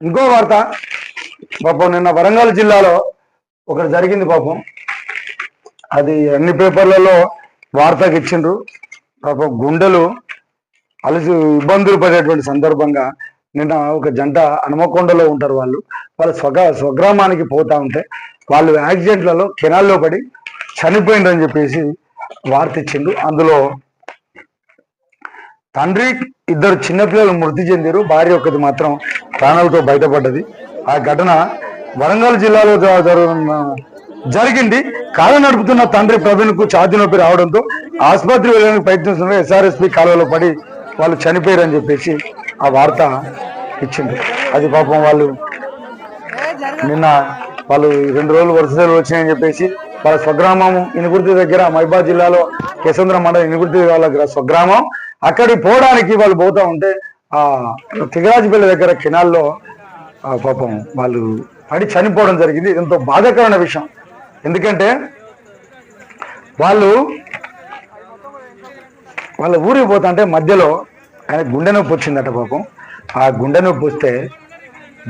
ఇంకో వార్త. పాపం నిన్న వరంగల్ జిల్లాలో ఒకటి జరిగింది పాపం. అది అన్ని పేపర్లలో వార్తకి ఇచ్చిండ్రు. పాపం గుండెలు అలసి ఇబ్బందులు పడేటువంటి సందర్భంగా నిన్న ఒక జంట హనుమకొండలో ఉంటారు వాళ్ళు. వాళ్ళ స్వగ స్వగ్రామానికి పోతా ఉంటే వాళ్ళు యాక్సిడెంట్లలో కెనాల్లో పడి చనిపోయిండ్రని చెప్పేసి వార్త ఇచ్చిండు అందులో తండ్రి ఇద్దరు చిన్నపిల్లలు మృతి చెందారు భార్య ఒకటి మాత్రం ప్రాణాలతో బయటపడ్డది. ఆ ఘటన వరంగల్ జిల్లాలో జరుగుతున్న జరిగింది. కాలు నడుపుతున్న తండ్రి ప్రవీణ్కు కు నొప్పి రావడంతో ఆసుపత్రి వెళ్ళడానికి ప్రయత్నిస్తున్న ఎస్ఆర్ఎస్పి కాలువలో పడి వాళ్ళు చనిపోయారని చెప్పేసి ఆ వార్త ఇచ్చింది అది పాపం వాళ్ళు నిన్న వాళ్ళు రెండు రోజులు వరుస వచ్చినాయని చెప్పేసి వాళ్ళ స్వగ్రామం ఇనుగుర్తి దగ్గర మైబాద్ జిల్లాలో కేసంద్ర మండలం ఇనుగుర్తి వాళ్ళ స్వగ్రామం అక్కడికి పోవడానికి వాళ్ళు పోతా ఉంటే ఆ తిగరాజపల్లి దగ్గర కెనాల్లో ఆ పాపం వాళ్ళు పడి చనిపోవడం జరిగింది. ఎంతో బాధాకరమైన విషయం. ఎందుకంటే వాళ్ళు వాళ్ళ ఊరికి పోతుంటే మధ్యలో ఆయన గుండె నొప్పి వచ్చిందట పాపం. ఆ గుండె నొప్పి వస్తే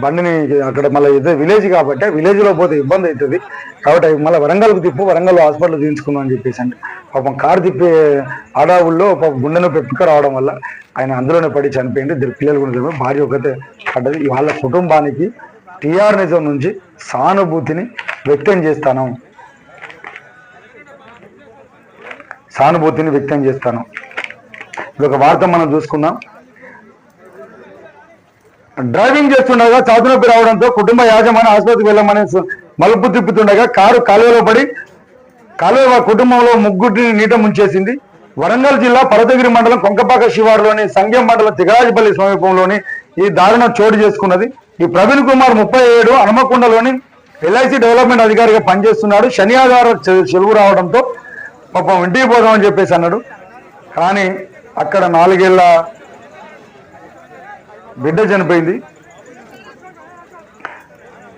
బండిని అక్కడ మళ్ళీ ఇదే విలేజ్ కాబట్టి విలేజ్లో పోతే ఇబ్బంది అవుతుంది. కాబట్టి మళ్ళీ వరంగల్కి తిప్పు వరంగల్ హాస్పిటల్ తీయించుకుందాం అని చెప్పేసి అంటే పాపం కారు తిప్పే ఆడావుల్లో పాపం గుండెను నొప్పి రావడం వల్ల ఆయన అందులోనే పడి చనిపోయింది ఇద్దరు పిల్లలు కూడా చనిపోయి భార్య ఒకతే పడ్డది. వాళ్ళ కుటుంబానికి టీఆర్ నిజం నుంచి సానుభూతిని వ్యక్తం చేస్తాను. సానుభూతిని వ్యక్తం చేస్తాను. ఇది ఒక వార్త మనం చూసుకుందాం. డ్రైవింగ్ చేస్తుండగా చాతు రావడంతో కుటుంబ యాజమాన్యం ఆసుపత్రికి వెళ్ళమని మలుపు తిప్పుతుండగా కారు కాలువలో పడి కాలువ కుటుంబంలో ముగ్గురిని నీట ముంచేసింది. వరంగల్ జిల్లా పరదగిరి మండలం కొంకపాక శివారులోని సంఘం మండలం తిగరాజపల్లి సమీపంలోని ఈ దారుణం చోటు చేసుకున్నది. ఈ ప్రవీణ్ కుమార్ ముప్పై ఏడు హనుమకొండలోని ఎల్ఐసి డెవలప్మెంట్ అధికారిగా పనిచేస్తున్నాడు. శని ఆధార చెలువు రావడంతో పాపం ఇంటికి పోదామని చెప్పేసి అన్నాడు. కానీ అక్కడ నాలుగేళ్ళ బిడ్డ చనిపోయింది.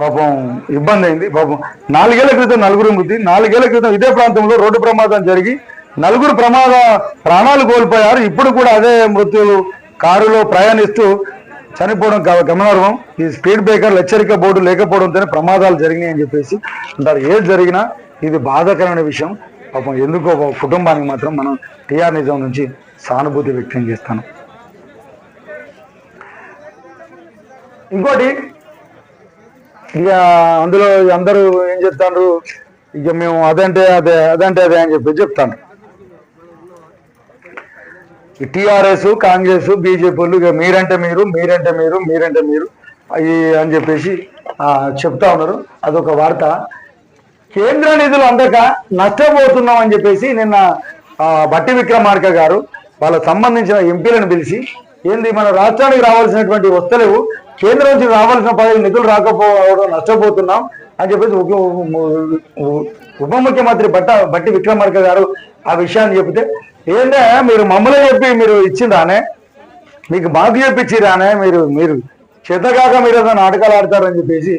పాపం ఇబ్బంది అయింది. పాపం నాలుగేళ్ళ క్రితం నలుగురు మృతి నాలుగేళ్ళ క్రితం ఇదే ప్రాంతంలో రోడ్డు ప్రమాదం జరిగి నలుగురు ప్రమాద ప్రాణాలు కోల్పోయారు. ఇప్పుడు కూడా అదే మృత్యులు కారులో ప్రయాణిస్తూ చనిపోవడం గ- గమనార్హం. ఈ స్పీడ్ బ్రేకర్లు హెచ్చరిక బోర్డు లేకపోవడంతోనే ప్రమాదాలు జరిగినాయి అని చెప్పేసి అంటారు. ఏది జరిగినా ఇది బాధాకరమైన విషయం. పాపం ఎందుకో కుటుంబానికి మాత్రం మనం టీఆర్ నిజం నుంచి సానుభూతి వ్యక్తం చేస్తాను. ఇంకోటి ఇక అందులో అందరూ ఏం చెప్తాను ఇక మేము అదంటే అదే అదంటే అదే అని చెప్పి చెప్తాను టీఆర్ఎస్ టిఆర్ఎస్ కాంగ్రెస్ బీజేపీలు ఇక మీరంటే మీరు మీరంటే మీరు మీరంటే మీరు అవి అని చెప్పేసి చెప్తా ఉన్నారు. అదొక వార్త. కేంద్ర నిధులు అందక నష్టపోతున్నాం అని చెప్పేసి నిన్న బట్టి విక్రమార్క గారు వాళ్ళకు సంబంధించిన ఎంపీలను పిలిచి ఏంది మన రాష్ట్రానికి రావాల్సినటువంటి వస్తలేవు. కేంద్రం నుంచి రావాల్సిన పదవి నిధులు రాకపోవడం నష్టపోతున్నాం అని చెప్పేసి ఉప ముఖ్యమంత్రి బట్ట బట్టి విక్రమార్క గారు ఆ విషయాన్ని చెప్తే ఏంటే మీరు మమ్మల్ని చెప్పి మీరు ఇచ్చిందానే మీకు మాకు చెప్పించిరానే మీరు మీరు చేతగాక మీరు ఏదో నాటకాలు ఆడతారని చెప్పేసి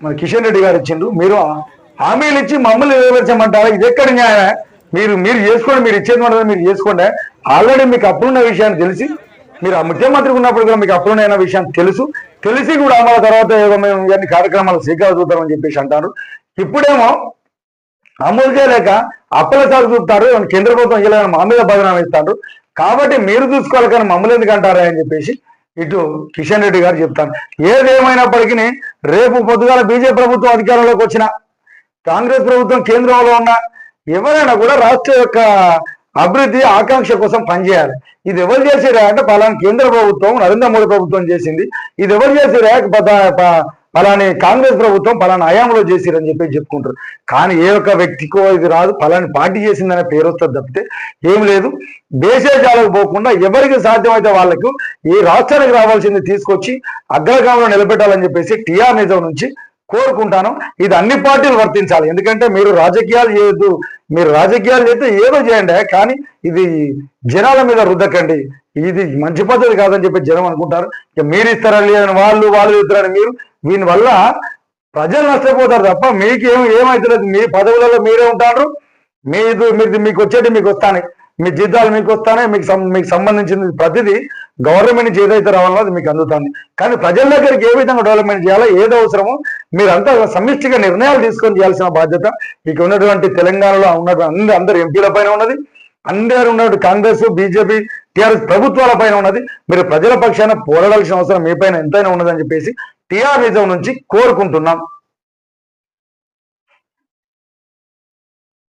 మన కిషన్ రెడ్డి గారు ఇచ్చిండు మీరు హామీలు ఇచ్చి మమ్మల్ని నెరవేర్చమంటారా ఇది ఎక్కడ న్యాయమే? మీరు మీరు చేసుకోండి మీరు ఇచ్చేది మీరు చేసుకోండి. ఆల్రెడీ మీకు అప్పుడున్న విషయాన్ని తెలిసి మీరు ఆ ముఖ్యమంత్రి ఉన్నప్పుడు కూడా మీకు అప్పులున్న విషయం తెలుసు. తెలిసి కూడా మన తర్వాత మేము ఇవన్నీ కార్యక్రమాలు శ్రీకారం చూద్దామని చెప్పేసి అంటారు. ఇప్పుడేమో అమలు చేయలేక అప్పల సాగు చూపుతారు కేంద్ర ప్రభుత్వం ఇలా మా మీద బదనాం ఇస్తారు కాబట్టి మీరు చూసుకోవాలి కానీ మమ్మల్ని ఎందుకు అంటారా అని చెప్పేసి ఇటు కిషన్ రెడ్డి గారు చెప్తాను ఏదేమైనప్పటికీ రేపు పొద్దుగాల బీజేపీ ప్రభుత్వం అధికారంలోకి వచ్చిన కాంగ్రెస్ ప్రభుత్వం కేంద్రంలో ఉన్న ఎవరైనా కూడా రాష్ట్ర యొక్క అభివృద్ధి ఆకాంక్ష కోసం పనిచేయాలి. ఇది ఎవరు చేసిరా అంటే పలానా కేంద్ర ప్రభుత్వం నరేంద్ర మోడీ ప్రభుత్వం చేసింది. ఇది ఎవరు చేసిరా ప- పలాని కాంగ్రెస్ ప్రభుత్వం పలానా హయాంలో చేసిరని చెప్పి చెప్పుకుంటారు. కానీ ఏ ఒక్క వ్యక్తికో ఇది రాదు. పలాని పార్టీ చేసిందనే పేరు వస్తుంది తప్పితే ఏం లేదు. దేశేజాలకు పోకుండా ఎవరికి సాధ్యమైతే వాళ్ళకు ఈ రాష్ట్రానికి రావాల్సింది తీసుకొచ్చి అగ్రగామంలో నిలబెట్టాలని చెప్పేసి టీఆర్ నిజం నుంచి కోరుకుంటాను. ఇది అన్ని పార్టీలు వర్తించాలి. ఎందుకంటే మీరు రాజకీయాలు చేయొద్దు. మీరు రాజకీయాలు చేస్తే ఏదో చేయండి. కానీ ఇది జనాల మీద రుద్దకండి. ఇది మంచి పద్ధతి కాదని చెప్పి జనం అనుకుంటారు. ఇక మీరు ఇస్తారని వాళ్ళు వాళ్ళు ఇస్తారని మీరు దీని వల్ల ప్రజలు నష్టపోతారు తప్ప మీకేం ఏం ఏమైతలేదు మీ పదవులలో మీరే ఉంటారు. మీది మీరు మీకు వచ్చేటి మీకు వస్తాను. మీ జీతాలు మీకు వస్తానే మీకు మీకు సంబంధించిన ప్రతిదీ గవర్నమెంట్ నుంచి ఏదైతే రావాలో అది మీకు అందుతుంది. కానీ ప్రజల దగ్గరికి ఏ విధంగా డెవలప్మెంట్ చేయాలో ఏది అవసరమో మీరంతా సమిష్టిగా నిర్ణయాలు తీసుకొని చేయాల్సిన బాధ్యత ఇక ఉన్నటువంటి తెలంగాణలో ఉన్నటువంటి అందరు ఎంపీల పైన ఉన్నది. అందరు ఉన్నటువంటి కాంగ్రెస్ బీజేపీ టీఆర్ఎస్ ప్రభుత్వాల పైన ఉన్నది. మీరు ప్రజల పక్షాన పోరాడాల్సిన అవసరం మీ పైన ఎంతైనా ఉన్నదని చెప్పేసి టీఆర్ఎస్ నుంచి కోరుకుంటున్నాం.